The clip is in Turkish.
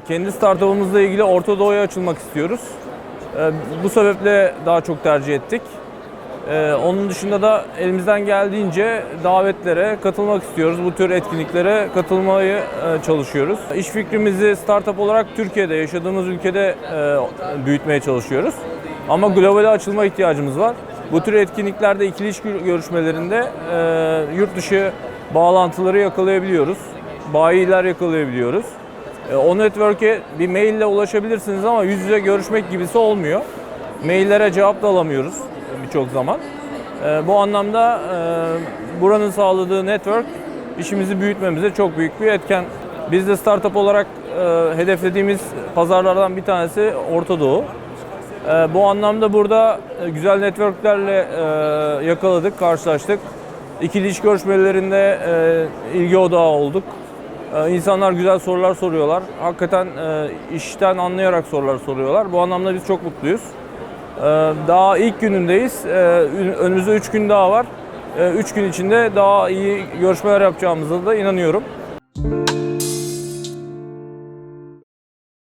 Kendi startup'ımızla ilgili Orta Doğu'ya açılmak istiyoruz. Ee, Bu sebeple daha çok tercih ettik. Ee, Onun dışında da elimizden geldiğince davetlere katılmak istiyoruz. Bu tür etkinliklere katılmayı e, çalışıyoruz. İş fikrimizi startup olarak Türkiye'de, yaşadığımız ülkede e, büyütmeye çalışıyoruz. Ama globale açılma ihtiyacımız var. Bu tür etkinliklerde ikili iş gör- görüşmelerinde e, yurt dışı bağlantıları yakalayabiliyoruz. Bayiler yakalayabiliyoruz. E, O network'e bir maille ulaşabilirsiniz ama yüz yüze görüşmek gibisi olmuyor. Maillere cevap da alamıyoruz birçok zaman. E, Bu anlamda e, buranın sağladığı network işimizi büyütmemize çok büyük bir etken. Biz de startup olarak hedeflediğimiz pazarlardan bir tanesi Orta Doğu. Bu anlamda burada güzel networklerle yakaladık, karşılaştık. İkili iş görüşmelerinde ilgi odağı olduk. Ee, İnsanlar güzel sorular soruyorlar. Hakikaten e, işten anlayarak sorular soruyorlar. Bu anlamda biz çok mutluyuz. Ee, Daha ilk günündeyiz. Ee, Önümüzde 3 gün daha var. 3 gün içinde daha iyi görüşmeler yapacağımıza da inanıyorum.